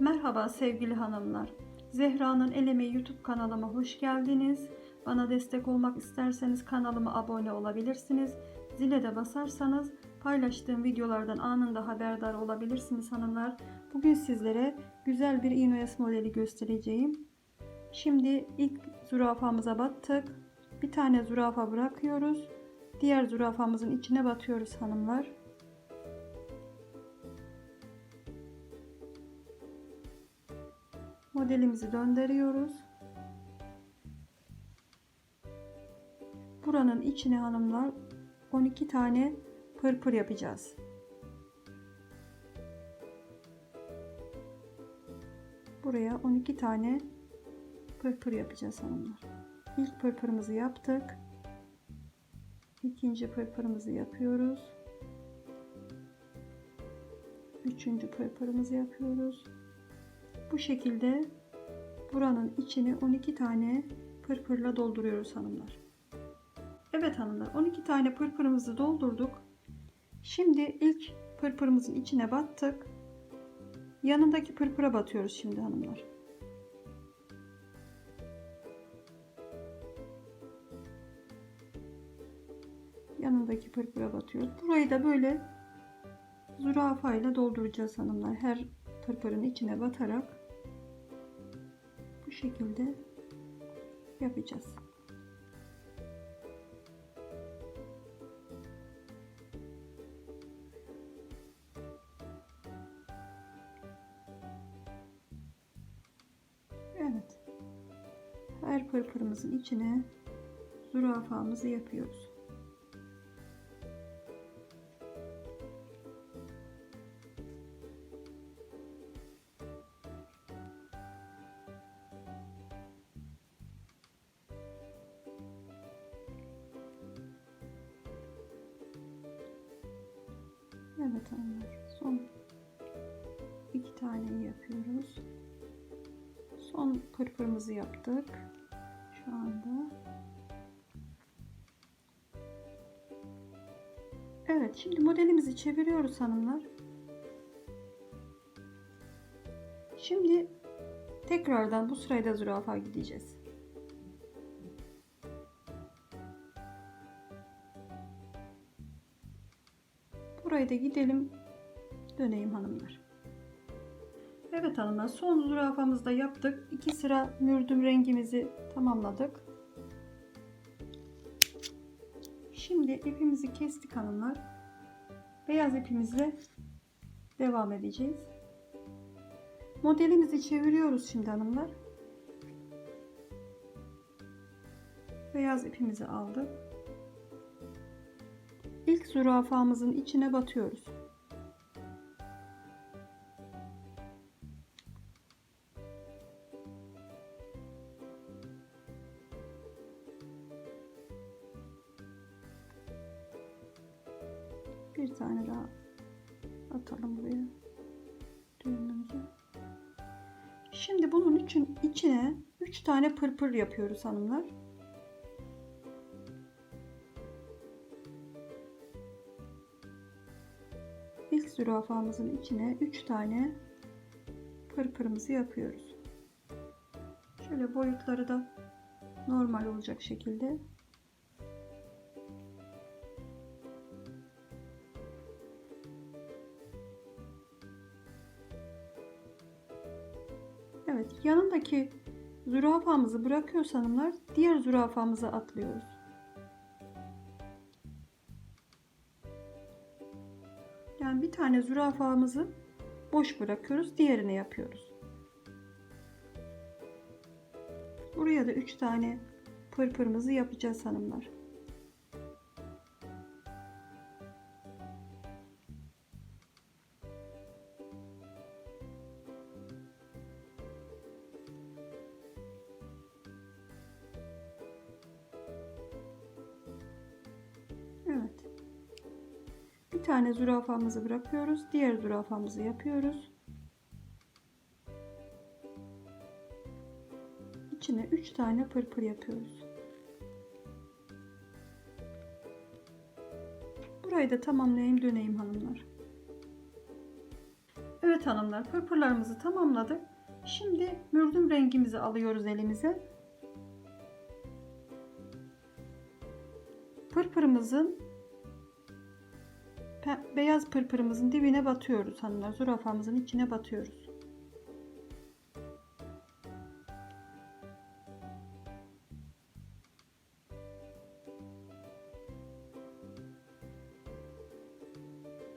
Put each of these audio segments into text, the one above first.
Merhaba sevgili hanımlar. Zehra'nın El Emeği YouTube kanalıma hoş geldiniz. Bana destek olmak isterseniz kanalıma abone olabilirsiniz. Zile de basarsanız paylaştığım videolardan anında haberdar olabilirsiniz hanımlar. Bugün sizlere güzel bir inoyas modeli göstereceğim. Şimdi ilk zürafamıza battık. Bir tane zürafa bırakıyoruz. Diğer zürafamızın içine batıyoruz hanımlar. Modelimizi döndürüyoruz. Buranın içine hanımlar 12 tane pırpır yapacağız. Buraya 12 tane pırpır yapacağız hanımlar. İlk pırpırımızı yaptık. İkinci pırpırımızı yapıyoruz. Üçüncü pırpırımızı yapıyoruz. Bu şekilde buranın içini 12 tane pırpırla dolduruyoruz hanımlar. Evet hanımlar 12 tane pırpırımızı doldurduk. Şimdi ilk pırpırımızın içine battık. Yanındaki pırpıra batıyoruz şimdi hanımlar. Yanındaki pırpıra batıyoruz. Burayı da böyle zürafa dolduracağız hanımlar. Her pırpırın içine batarak şekilde yapacağız. Evet. Her pırpırımızın içine zürafamızı yapıyoruz. Evet hanımlar. Son iki taneyi yapıyoruz. Son pırpırımızı yaptık. Şu anda. Evet şimdi modelimizi çeviriyoruz hanımlar. Şimdi tekrardan bu sırayda zürafa gideceğiz. Burayı da gidelim döneyim hanımlar. Evet hanımlar son zürafamızı da yaptık. İki sıra mürdüm rengimizi tamamladık. Şimdi ipimizi kestik hanımlar. Beyaz ipimizle devam edeceğiz. Modelimizi çeviriyoruz şimdi hanımlar. Beyaz ipimizi aldık. İlk zürafamızın içine batıyoruz. Bir tane daha atalım buraya düğümümüzü. Şimdi bunun için içine 3 tane pırpır yapıyoruz hanımlar. İlk zürafamızın içine 3 tane pırpırımızı yapıyoruz. Şöyle boyutları da normal olacak şekilde Evet, yanındaki zürafamızı bırakıyoruz hanımlar. Diğer zürafamıza atlıyoruz. Tane zürafamızı boş bırakıyoruz. Diğerini yapıyoruz. Buraya da 3 tane pırpırımızı yapacağız hanımlar. Tane zürafamızı bırakıyoruz. Diğer zürafamızı yapıyoruz. İçine 3 tane pırpır yapıyoruz. Burayı da tamamlayayım döneyim hanımlar. Evet hanımlar pırpırlarımızı tamamladık. Şimdi mürdüm rengimizi alıyoruz elimize. Pırpırımızın beyaz pırpırımızın dibine batıyoruz hanımlar. Zürafamızın içine batıyoruz.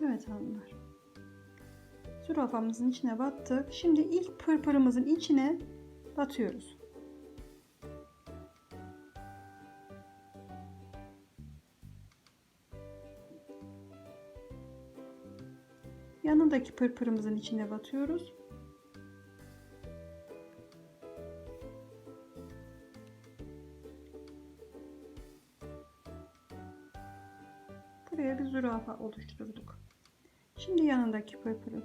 Evet hanımlar. Zürafamızın içine battık. Şimdi ilk pırpırımızın içine batıyoruz. Yanındaki pırpırımızın içine batıyoruz. Buraya bir zürafa oluşturduk. Şimdi yanındaki pırpırı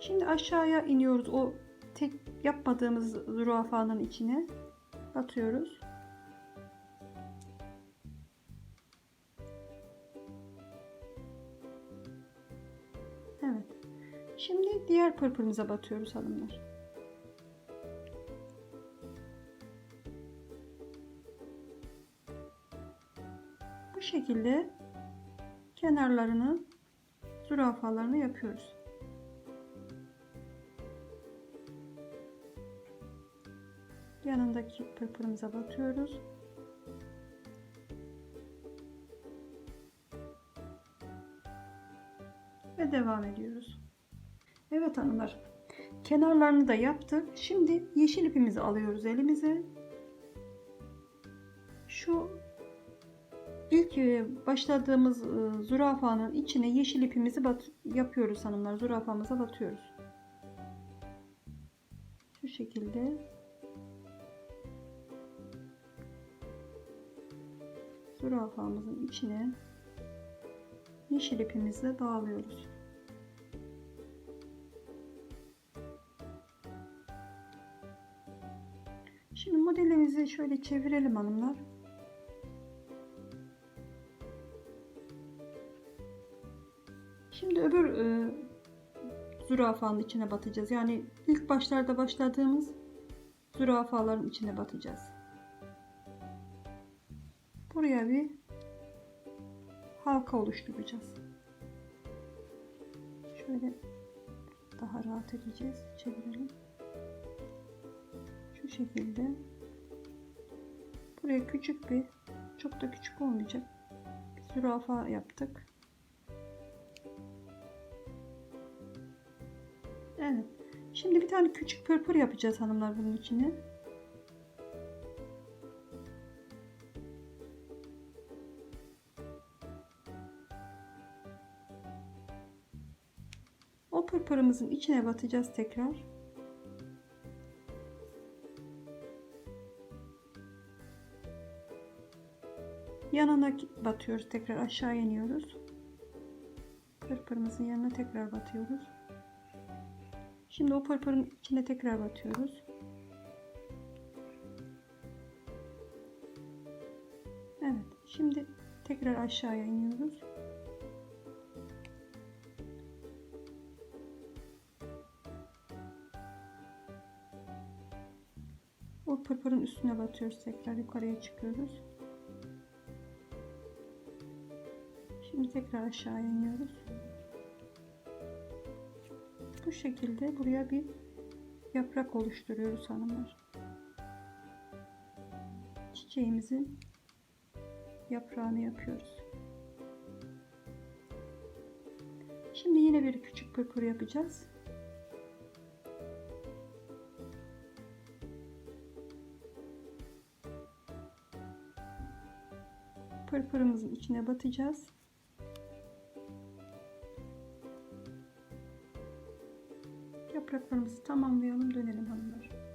Şimdi aşağıya iniyoruz. O tek yapmadığımız zürafanın içine batıyoruz. Diğer pırpırımıza batıyoruz hanımlar. Bu şekilde kenarlarını zürafalarını yapıyoruz. yanındaki pırpırımıza batıyoruz. Ve devam ediyoruz. Evet hanımlar. Kenarlarını da yaptık. Şimdi yeşil ipimizi alıyoruz elimize. Şu ilk e, başladığımız e, zürafanın içine yeşil ipimizi bat yapıyoruz hanımlar. Zürafamıza batıyoruz. Şu şekilde zürafamızın içine yeşil ipimizle bağlıyoruz. Modelimizi şöyle çevirelim hanımlar. Şimdi öbür e, zürafanın içine batacağız. Yani ilk başlarda başladığımız zürafaların içine batacağız. Buraya bir halka oluşturacağız. Şöyle daha rahat edeceğiz. Çevirelim. Şu şekilde. Buraya küçük bir, çok da küçük olmayacak bir zürafa yaptık. Evet. Şimdi bir tane küçük pırpır yapacağız hanımlar bunun içine. O pırpırımızın içine batacağız tekrar. Yanına batıyoruz. Tekrar aşağı iniyoruz. Pırpırımızın yanına tekrar batıyoruz. Şimdi o pırpırın içine tekrar batıyoruz. Evet. Şimdi tekrar aşağıya iniyoruz. O pırpırın üstüne batıyoruz. Tekrar yukarıya çıkıyoruz. Tekrar aşağı iniyoruz. Bu şekilde buraya bir yaprak oluşturuyoruz hanımlar. Çiçeğimizin yaprağını yapıyoruz. Şimdi yine bir küçük pırpır yapacağız. Pırpırımızın içine batacağız.